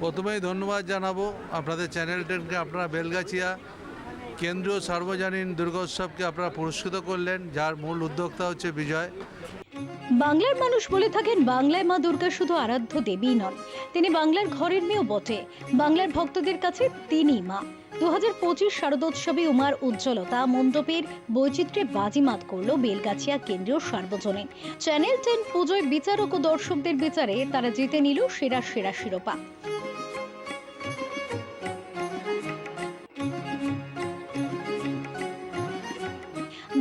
প্রথমেই ধন্যবাদ জানাব আপনাদের চ্যানেল টেনকে, আপনারা বেলগাছিয়া কেন্দ্রীয় সার্বজনীন দুর্গোৎসবকে আপনারা পুরস্কৃত করলেন, যার মূল উদ্যোক্তা হচ্ছে বিজয়। বাংলার মানুষ বলে থাকেন, বাংলায় মা দুর্গা শুধু আরাধ্য দেবী নন, তিনি বাংলার ঘরের মেয়েও বটে। বাংলার ভক্তদের কাছে তিনি মা। দু হাজার পঁচিশ শারদোৎসবে উমার উজ্জ্বলতা মণ্ডপের বৈচিত্র্যে বাজিমাত করল বেলগাছিয়া কেন্দ্রীয় সার্বজনীন। চ্যানেল টেন পুজোয় বিচারক ও দর্শকদের বিচারে তারা জিতে নিল সেরা সেরা শিরোপা।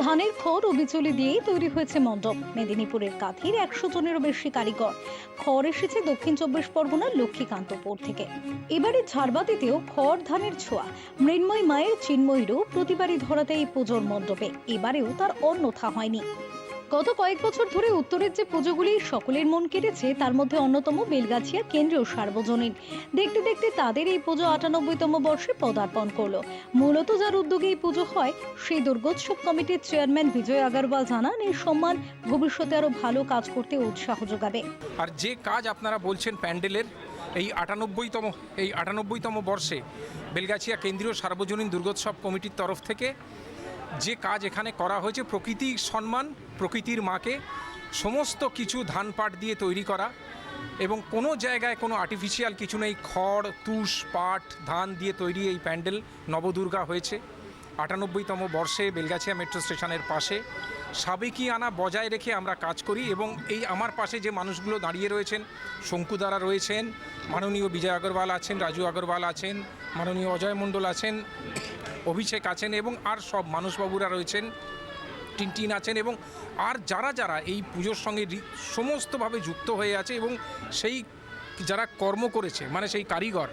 ধানের খড় ও বিচুলি দিয়েই তৈরি হয়েছে মণ্ডপ। মেদিনীপুরের কাঁথির একশো জনেরও বেশি কারিগর। খড় এসেছে দক্ষিণ চব্বিশ পরগনার লক্ষ্মীকান্তপুর থেকে। এবারে ঝাড়বাতিতেও খড় ধানের ছোঁয়া। মৃন্ময় মায়ের চিন্ময়ীরও প্রতিবারই ধরাতে এই পুজোর মণ্ডপে। এবারেও তার অন্যথা হয়নি। গত কয়েক বছর ধরে উত্তরের যে পুজোগুলি সকলের মন কেড়েছে তার মধ্যে অন্যতম বেলগাছিয়া কেন্দ্রীয় সার্বজনীন। দেখতে দেখতে তাদের এই পুজো আটানব্বইতম বর্ষে পদার্পণ করল। মূলত যার উদ্যোগে এই পুজো হয়, সেই দুর্গোৎসব কমিটির চেয়ারম্যান বিজয় আগরওয়াল জানান, এই সম্মান ভবিষ্যতে আরও ভালো কাজ করতে উৎসাহ যোগাবে। আর যে কাজ আপনারা বলছেন প্যান্ডেলের, এই আটানব্বইতম এই আটানব্বইতম বর্ষে বেলগাছিয়া কেন্দ্রীয় সার্বজনীন দুর্গোৎসব কমিটির তরফ থেকে যে কাজ এখানে করা হয়েছে প্রকৃতির সম্মান, প্রকৃতির মাকে, সমস্ত কিছু ধান পাট দিয়ে তৈরি করা এবং কোনো জায়গায় কোনো আর্টিফিশিয়াল কিছু নেই, খড়, তুষ, পাট, ধান দিয়ে তৈরি এই প্যান্ডেল নবদুর্গা হয়েছে। আটানব্বইতম বর্ষে বেলগাছিয়া মেট্রো স্টেশনের পাশে সাবেকি আনা বজায় রেখে আমরা কাজ করি এবং এই আমার পাশে যে মানুষগুলো দাঁড়িয়ে রয়েছেন, শঙ্কুদারা রয়েছেন, মাননীয় বিজয় আগরওয়াল আছেন, রাজু আগরওয়াল আছেন, মাননীয় অজয় মণ্ডল আছেন অভিষেক আছেন এবং আর সব মানুষবাবুরা রয়েছেন, টিনটিন আছেন এবং আর যারা যারা এই পুজোর সঙ্গে সমস্তভাবে যুক্ত হয়ে আছে এবং সেই যারা কর্ম করেছে মানে সেই কারিগর,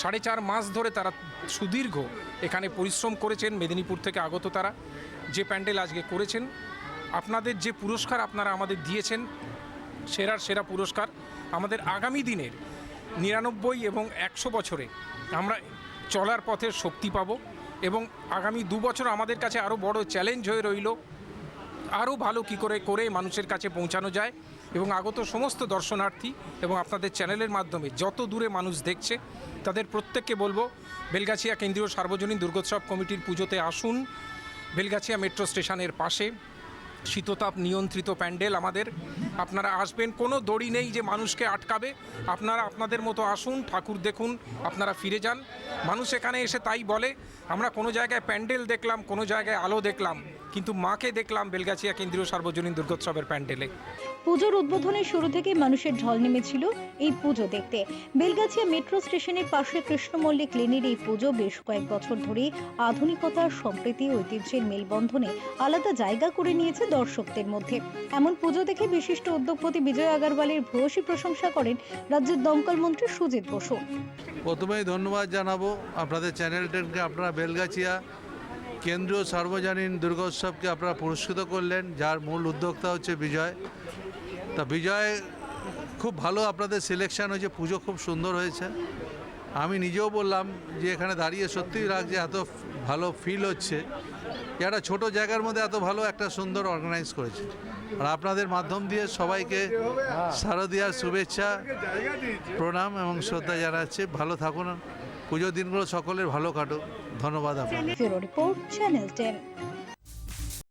সাড়ে চার মাস ধরে তারা সুদীর্ঘ এখানে পরিশ্রম করেছেন, মেদিনীপুর থেকে আগত তারা, যে প্যান্ডেল আজকে করেছেন, আপনাদের যে পুরস্কার আপনারা আমাদের দিয়েছেন, সেরার সেরা পুরস্কার আমাদের আগামী দিনের নিরানব্বই এবং একশো বছরে আমরা চলার পথে শক্তি পাব। এবং আগামী দু বছর আমাদের কাছে আরও বড় চ্যালেঞ্জ হয়ে রইল। আরও ভালো কি করে করে মানুষের কাছে পৌঁছানো যায় এবং আগত সমস্ত দর্শনার্থী এবং আপনাদের চ্যানেলের মাধ্যমে যত দূরে মানুষ দেখছে, তাদের প্রত্যেককে বলব, বেলগাছিয়া কেন্দ্রীয় সার্বজনীন দুর্গোৎসব কমিটির পুজোতে আসুন। বেলগাছিয়া মেট্রো স্টেশনের পাশে। শীততাপ নিয়ন্ত্রিত প্যান্ডেল আমাদের। আপনারা আসবেন, কোনো দড়ি নেই যে মানুষকে আটকাবে। আপনারা আপনাদের মতো আসুন, ঠাকুর দেখুন, আপনারা ফিরে যান। মানুষ এখানে এসে তাই বলে, আমরা কোনো জায়গায় প্যান্ডেল দেখলাম, কোনো জায়গায় আলো দেখলাম, কিন্তু মাকে দেখলাম বেলগাছিয়া কেন্দ্রীয় সার্বজনীন দুর্গোৎসবের প্যান্ডেলে। পুজোর উদ্বোধনের শুরু থেকে মানুষের ঢল নেমেছিল এই পুজো দেখতে। বেলগাছিয়া মেট্রো স্টেশনের পাশে কৃষ্ণ মল্লিক লেনের এই পুজো বেশ কয়েক বছর ধরে আধুনিকতার সম্প্রীতি ঐতিহ্যের মেলবন্ধনে আলাদা জায়গা করে নিয়েছে দর্শকদের মধ্যে। এমন পুজো দেখে বিশিষ্ট উদ্যোগপতি বিজয় আগরওয়ালের ভূয়সী প্রশংসা করেন রাজ্যের দমকল মন্ত্রী সুজিত বসু। প্রথমেই ধন্যবাদ জানাব আপনাদের চ্যানেল টেনকে আপনারা বেলগাছিয়া কেন্দ্রীয় সার্বজনীন দুর্গোৎসবকে আপনারা পুরস্কৃত করলেন, যার মূল উদ্যোক্তা হচ্ছে বিজয়। তা বিজয় খুব ভালো আপনাদের সিলেকশন হয়েছে, পুজো খুব সুন্দর হয়েছে। আমি নিজেও বললাম যে এখানে দাঁড়িয়ে সত্যিই লাগছে এত ভালো ফিল হচ্ছে। একটা ছোট জায়গার মধ্যে এত ভালো একটা সুন্দর অর্গানাইজ করেছে। আর আপনাদের মাধ্যম দিয়ে সবাইকে শারদীয়ার শুভেচ্ছা, প্রণাম এবং শ্রদ্ধা জানাচ্ছে। ভালো থাকুন। পুজোর দিনগুলো সকলের ভালো কাটুক। ধন্যবাদ টেন